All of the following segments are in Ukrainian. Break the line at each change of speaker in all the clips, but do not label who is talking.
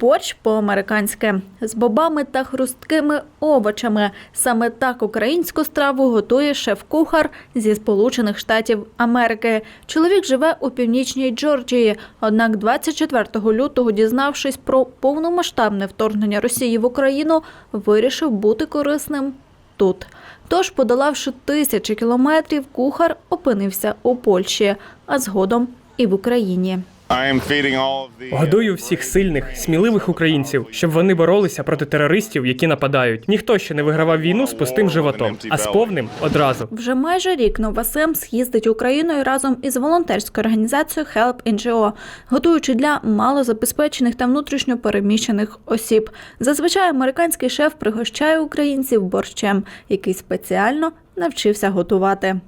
Борщ по-американськи з бобами та хрусткими овочами. Саме так українську страву готує шеф-кухар зі Сполучених Штатів Америки. Чоловік живе у північній Джорджії. Однак 24 лютого, дізнавшись про повномасштабне вторгнення Росії в Україну, вирішив бути корисним тут. Тож, подолавши тисячі кілометрів, кухар опинився у Польщі, а згодом і в Україні.
I am feeding all of the
Годую всіх сильних, сміливих українців, щоб вони боролися проти терористів, які нападають. Ніхто ще не вигравав війну з пустим животом, а з повним одразу.
Вже майже рік Новасем з'їздить Україною разом із волонтерською організацією Help NGO, готуючи для малозабезпечених та внутрішньо переміщених осіб. Зазвичай американський шеф пригощає українців борщем, який спеціально навчився готувати.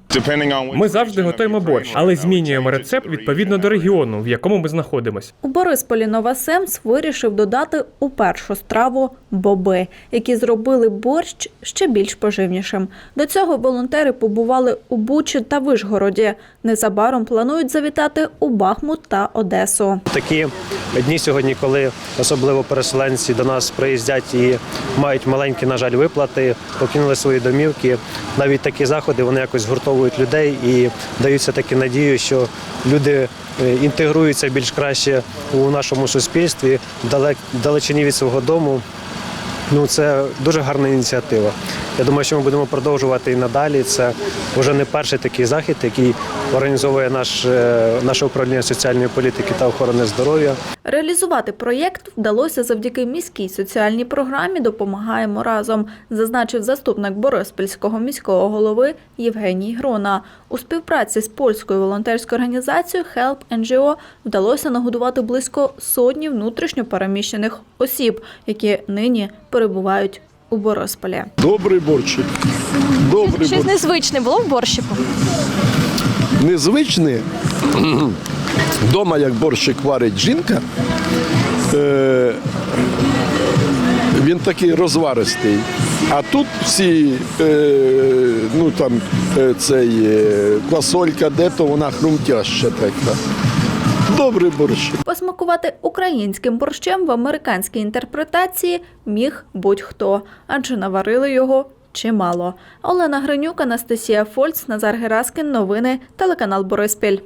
Ми завжди готуємо борщ, але змінюємо рецепт відповідно до регіону, в якому ми знаходимось.
У Борисполі Новасемс вирішив додати у першу страву боби, які зробили борщ ще більш поживнішим. До цього волонтери побували у Бучі та Вишгороді. Незабаром планують завітати у Бахмут та Одесу.
Такі дні сьогодні, коли особливо переселенці до нас приїздять і мають маленькі, на жаль, виплати, покинули свої домівки. Навіть такі заходи вони якось згуртовують людей і даються таки надію, що люди е, інтегруються більш краще у нашому суспільстві, далечині від свого дому. Ну, це дуже гарна ініціатива. Я думаю, що ми будемо продовжувати і надалі. Це вже не перший такий захід, який організовує наш, е, наше управління соціальної політики та охорони здоров'я.
Реалізувати проєкт вдалося завдяки міській соціальній програмі Допомагаємо разом, зазначив заступник Бориспільського міського голови Євгеній Грона. У співпраці з польською волонтерською організацією Help NGO вдалося нагодувати близько сотні внутрішньо переміщених осіб, які нині перебувають у Борисполі.
Добрий борщик. Добрий
Щось
борщик.
незвичне було в борщику.
Незвичний. Дома, як борщик варить жінка, е, він такий розваристий. А тут всі, е, ну там е, цей е, квасолька, де то вона хрумтяща така. Добрий борщ.
Посмакувати українським борщем в американській інтерпретації міг будь-хто, адже наварили його чимало. Олена Гринюк, Анастасія Фольц, Назар Гераскін. Новини, телеканал Бориспіль.